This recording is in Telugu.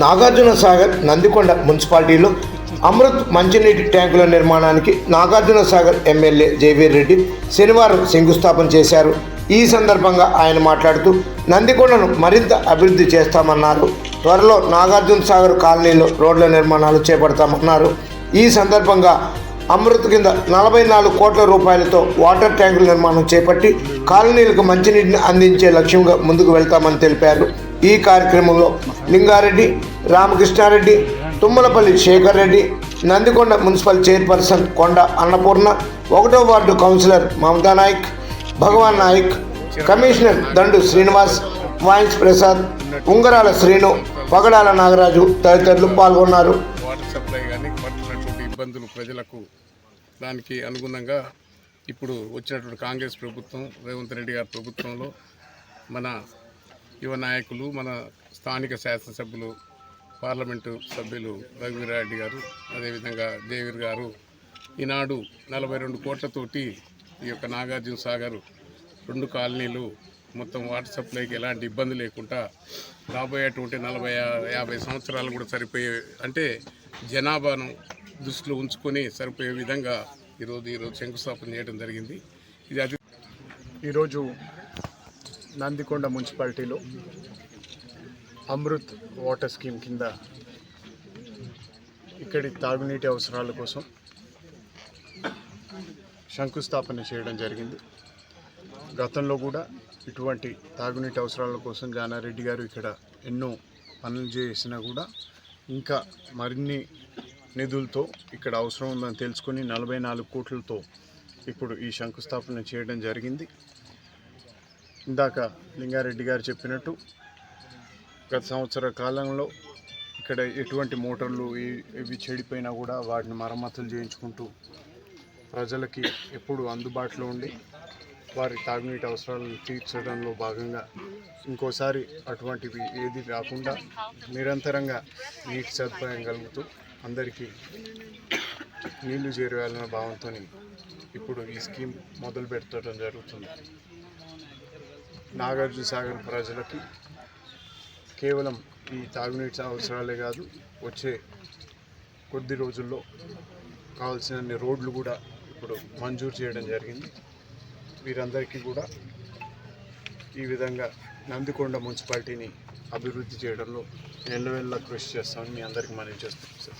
నాగార్జున సాగర్ నందికొండ మున్సిపాలిటీలో అమృత్ మంచినీటి ట్యాంకుల నిర్మాణానికి నాగార్జున సాగర్ ఎమ్మెల్యే జేవీర్ రెడ్డి శనివారం శంకుస్థాపన చేశారు. ఈ సందర్భంగా ఆయన మాట్లాడుతూ నందికొండను మరింత అభివృద్ధి చేస్తామన్నారు. త్వరలో నాగార్జున సాగర్ కాలనీలో రోడ్ల నిర్మాణాలు చేపడతామన్నారు. ఈ సందర్భంగా అమృత్ కింద నలభై నాలుగు కోట్ల రూపాయలతో వాటర్ ట్యాంకుల నిర్మాణం చేపట్టి కాలనీలకు మంచినీటిని అందించే లక్ష్యంగా ముందుకు వెళ్తామని తెలిపారు. ఈ కార్యక్రమంలో లింగారెడ్డి రామకృష్ణారెడ్డి తుమ్మలపల్లి శేఖర్ రెడ్డి నందికొండ మున్సిపల్ చైర్పర్సన్ కొండ అన్నపూర్ణ ఒకటో ward councillor Mamata Naik Bhagwan Naik commissioner Dandu Srinivas veins Prasad Ungarala Srinu పగడాల నాగరాజు తదితరులు పాల్గొన్నారు. వాటర్ సప్లై కానీ ఇబ్బందులు ప్రజలకు దానికి అనుగుణంగా ఇప్పుడు వచ్చినటువంటి కాంగ్రెస్ ప్రభుత్వం రేవంత్ రెడ్డి గారి ప్రభుత్వంలో మన యువ నాయకులు మన స్థానిక శాసనసభ్యులు పార్లమెంటు సభ్యులు రఘువీరారెడ్డి గారు అదేవిధంగా దేవీర్ గారు ఈనాడు నలభై రెండు కోట్లతోటి ఈ యొక్క నాగార్జున సాగర్ రెండు కాలనీలు మొత్తం వాటర్ సప్లైకి ఎలాంటి ఇబ్బంది లేకుండా రాబోయేటువంటి నలభై యాభై సంవత్సరాలు కూడా సరిపోయే అంటే జనాభాను దృష్టిలో ఉంచుకొని సరిపోయే విధంగా ఈరోజు ఈరోజు శంకుస్థాపన చేయడం జరిగింది. ఇది అది ఈరోజు నందికొండ మున్సిపాలిటీలో అమృత్ వాటర్ స్కీమ్ కింద ఇక్కడి తాగునీటి అవసరాల కోసం శంకుస్థాపన చేయడం జరిగింది. గతంలో కూడా ఇటువంటి తాగునీటి అవసరాల కోసం జానారెడ్డి గారు ఇక్కడ ఎన్నో పనులు చేసినా కూడా ఇంకా మరిన్ని నిధులతో ఇక్కడ అవసరం ఉందని తెలుసుకొని నలభై నాలుగు కోట్లతో ఇప్పుడు ఈ శంకుస్థాపన చేయడం జరిగింది. ఇందాక లింగారెడ్డి గారు చెప్పినట్టు గత సంవత్సర కాలంలో ఇక్కడ ఎటువంటి మోటార్లు ఇవి చెడిపోయినా కూడా వాటిని మరమ్మతులు చేయించుకుంటూ ప్రజలకి ఎప్పుడు అందుబాటులో ఉండి వారి తాగునీటి అవసరాలను తీర్చడంలో భాగంగా ఇంకోసారి అటువంటివి ఏది రాకుండా నిరంతరంగా నీటి సదుపాయం కలుగుతూ అందరికీ నీళ్ళు చేరవేయాలన్న భావంతో ఇప్పుడు ఈ స్కీమ్ మొదలు పెట్టడం జరుగుతుంది. నాగార్జున సాగర్ ప్రజలకి కేవలం ఈ తాగునీటి అవసరాలే కాదు వచ్చే కొద్ది రోజుల్లో కావాల్సిన రోడ్లు కూడా ఇప్పుడు మంజూరు చేయడం జరిగింది. వీరందరికీ కూడా ఈ విధంగా నందికొండ మున్సిపాలిటీని అభివృద్ధి చేయడంలో ఎల్లవెల్లా కృషి చేస్తామని మీ అందరికీ మనం చేస్తున్నాం సార్.